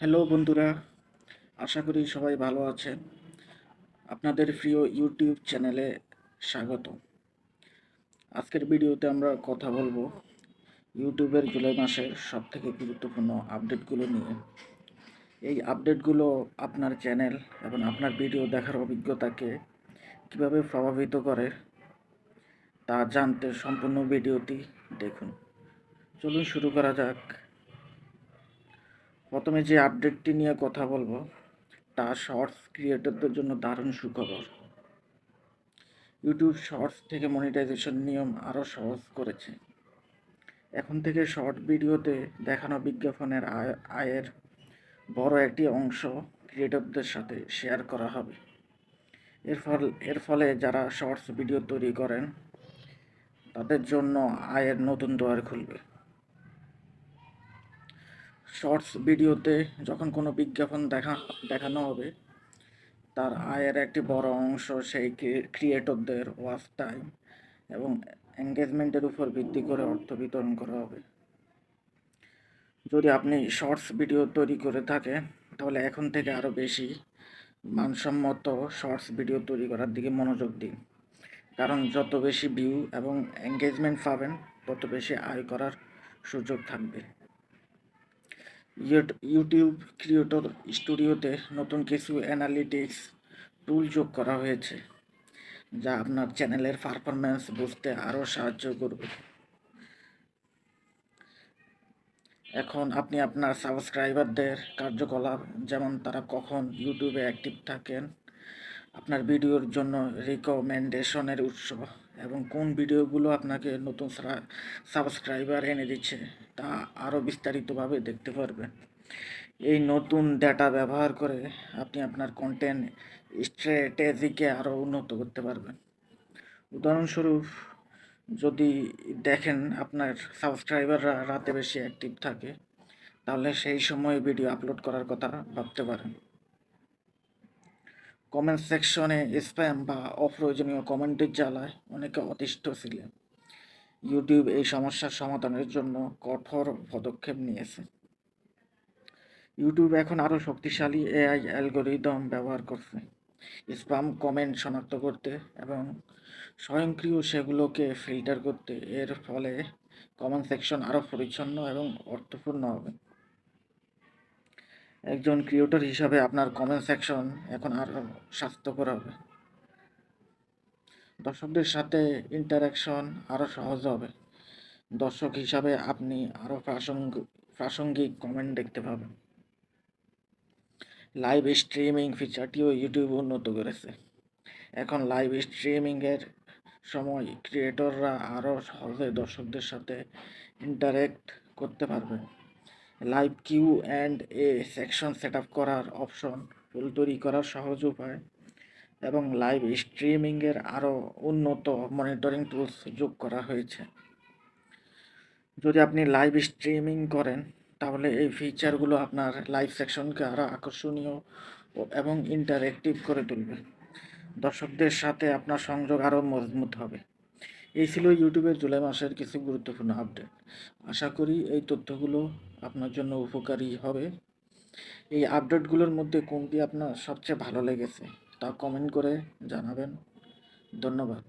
Hello বন্ধুরা, আশা করি সবাই ভালো আছেন। আপনাদের প্রিয় ইউটিউব চ্যানেলে স্বাগত। আজকের ভিডিওতে আমরা কথা বলব ইউটিউবের জুলাই মাসের সব থেকে গুরুত্বপূর্ণ আপডেটগুলো নিয়ে। এই আপডেটগুলো আপনার চ্যানেল এবং আপনার ভিডিও দেখার অভিজ্ঞতাকে কীভাবে প্রভাবিত করে তা জানতে সম্পূর্ণ ভিডিওটি দেখুন। চলুন শুরু করা যাক। প্রথমে যে আপডেটটি নিয়ে কথা বলব, তা শর্টস ক্রিয়েটরদের জন্য দারুণ সুখবর। ইউটিউব শর্টস থেকে মনিটাইজেশন নিয়ম আরও সহজ করেছে। এখন থেকে শর্ট ভিডিওতে দেখানো বিজ্ঞাপনের আয়, আয়ের বড় একটি অংশ ক্রিয়েটরদের সাথে শেয়ার করা হবে। এর ফল, এর ফলে যারা শর্টস ভিডিও তৈরি করেন, তাদের জন্য আয়ের নতুন দোয়ার খুলবে। শর্টস ভিডিওতে যখন কোনো বিজ্ঞাপন দেখা, দেখানো হবে, তার আয়ের একটি বড় অংশ সেই ক্রিয়েটরদের ওয়াচ টাইম এবং এঙ্গেজমেন্টের উপর ভিত্তি করে অর্থ বিতরণ করা হবে। যদি আপনি শর্টস ভিডিও তৈরি করে থাকেন, তাহলে এখন থেকে আরও বেশি মানসম্মত শর্টস ভিডিও তৈরি করার দিকে মনোযোগ দিন। কারণ যত বেশি ভিউ এবং এঙ্গেজমেন্ট পাবেন, তত বেশি আয় করার সুযোগ থাকবে। ইউটিউব ক্রিয়েটর স্টুডিওতে নতুন কিছু অ্যানালিটিক্স টুল যোগ করা হয়েছে, যা আপনার চ্যানেলের পারফরম্যান্স বুঝতে আরও সাহায্য করবে। এখন আপনি আপনার সাবস্ক্রাইবারদের কার্যকলাপ, যেমন তারা কখন ইউটিউবে অ্যাক্টিভ থাকেন আপনার ভিডিওর জন্য রিকমেন্ডেশনের উৎস এবং কোন ভিডিওগুলো আপনাকে নতুন সাবস্ক্রাইবার এনে দিচ্ছে তা আরও বিস্তারিতভাবে দেখতে পারবেন। এই নতুন ডেটা ব্যবহার করে আপনি আপনার কন্টেন্ট স্ট্র্যাটেজিকে আরও উন্নত করতে পারবেন। উদাহরণস্বরূপ, যদি দেখেন আপনার সাবস্ক্রাইবাররা রাতে বেশি অ্যাক্টিভ থাকে, তাহলে সেই সময় ভিডিও আপলোড করার কথা ভাবতে পারেন। কমেন্ট সেকশনে স্প্যাম বা অপ্রয়োজনীয় কমেন্টের জ্বালায় অনেকে অতিষ্ঠ ছিলেন। ইউটিউব এই সমস্যার সমাধানের জন্য কঠোর পদক্ষেপ নিয়েছে। ইউটিউব এখন আরও শক্তিশালী এআই অ্যালগোরিদম ব্যবহার করছে। স্প্যাম কমেন্ট শনাক্ত করতে এবং স্বয়ংক্রিয় সেগুলোকে ফিল্টার করতে। এর ফলে কমেন্ট সেকশন আরও পরিচ্ছন্ন এবং অর্থপূর্ণ হবে। একজন ক্রিয়েটর হিসাবে আপনার কমেন্ট সেকশন এখন আরও স্বাস্থ্যকর হবে। দর্শকদের সাথে ইন্টারাকশন আরও সহজ হবে। দর্শক হিসাবে আপনি আরও প্রাসঙ্গিক প্রাসঙ্গিক কমেন্ট দেখতে পাবেন। লাইভ স্ট্রিমিং ফিচারটিও ইউটিউব উন্নত করেছে। এখন লাইভ স্ট্রিমিংয়ের সময় ক্রিয়েটররা আরও সহজে দর্শকদের সাথে ইন্টারেক্ট করতে পারবে। Live Q and A section set up করার অপশন ফুল তৈরি করার সহজ উপায় এবং লাইভ স্ট্রিমিংয়ের আরও উন্নত মনিটরিং টুলস যোগ করা হয়েছে। যদি আপনি লাইভ স্ট্রিমিং করেন, তাহলে এই ফিচারগুলো আপনার লাইভ সেকশনকে আরও আকর্ষণীয় এবং ইন্টারেক্টিভ করে তুলবে। দর্শকদের সাথে আপনার সংযোগ আরও মজবুত হবে। এই ছিল ইউটিউবের জুলাই মাসের কিছু গুরুত্বপূর্ণ আপডেট আশা করি এই তথ্যগুলো আপনার জন্য উপকারী হবে। এই আপডেটগুলোর মধ্যে কোনটি আপনার সবচেয়ে ভালো লেগেছে তা কমেন্ট করে জানাবেন। ধন্যবাদ।